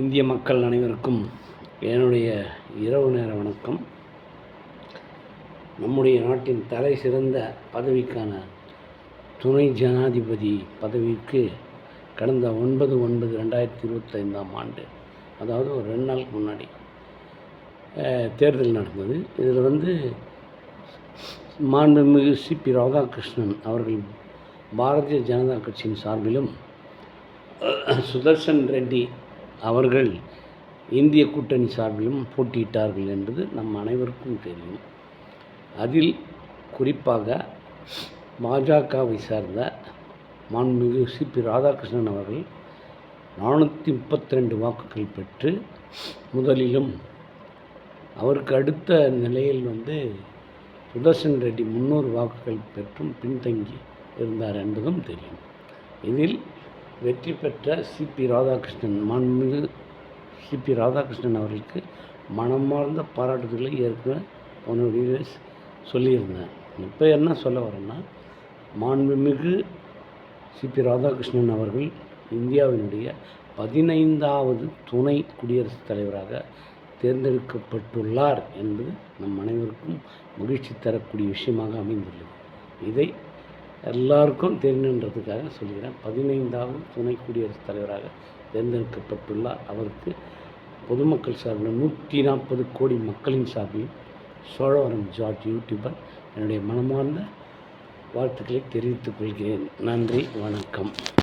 இந்திய மக்கள் அனைவருக்கும் என்னுடைய இரவு நேர வணக்கம். நம்முடைய நாட்டின் தலை சிறந்த பதவிக்கான துணை ஜனாதிபதி பதவிக்கு கடந்த ஒன்பது ஒன்பது ரெண்டாயிரத்தி இருபத்தைந்தாம் ஆண்டு அதாவது ஒரு ரெண்டு நாளுக்கு முன்னாடி தேர்தல் நடந்தது. இதில் வந்து மாண்புமிகு சிபி ராதாகிருஷ்ணன் அவர்கள் பாரதிய ஜனதா கட்சியின் சார்பிலும் சுதர்சன் ரெட்டி அவர்கள் இந்திய கூட்டணி சார்பிலும் போட்டியிட்டார்கள் என்பது நம் அனைவருக்கும் தெரியும். அதில் குறிப்பாக பாஜகவை சார்ந்த மாண்புமிகு சிபி ராதாகிருஷ்ணன் அவர்கள் நானூற்றி முப்பத்தி ரெண்டு வாக்குகள் பெற்று முதலிலும் அவருக்கு அடுத்த நிலையில் வந்து சுதர்சன் ரெட்டி முந்நூறு வாக்குகள் பெற்றும் பின்தங்கி இருந்தார் என்பதும் தெரியும். இதில் வெற்றி பெற்ற சிபி ராதாகிருஷ்ணன். மாண்புமிகு சிபி ராதாகிருஷ்ணன் அவர்களுக்கு மனமார்ந்த பாராட்டுதல்களை ஏற்கனவே போன வீடியோஸ் சொல்லியிருந்தேன் இப்போ என்ன சொல்ல வரேன்னா மாண்புமிகு சிபி ராதாகிருஷ்ணன் அவர்கள் இந்தியாவினுடைய பதினைந்தாவது துணை குடியரசுத் தலைவராக தேர்ந்தெடுக்கப்பட்டுள்ளார் என்பது நம் அனைவருக்கும் மகிழ்ச்சி தரக்கூடிய விஷயமாக அமைந்துள்ளது. இதை எல்லாருக்கும் தெரியணுன்றதுக்காக சொல்கிறேன் பதினைந்தாவது துணை குடியரசுத் தலைவராக தேர்ந்தெடுக்கப்பட்டுள்ளார். அவருக்கு பொதுமக்கள் சார்பில் நூற்றி நாற்பது கோடி மக்களின் சார்பில் சோழவரம் ஜார்ஜ் யூடியூபர் என்னுடைய மனமார்ந்த வாழ்த்துக்களை தெரிவித்துக் கொள்கிறேன். நன்றி வணக்கம்.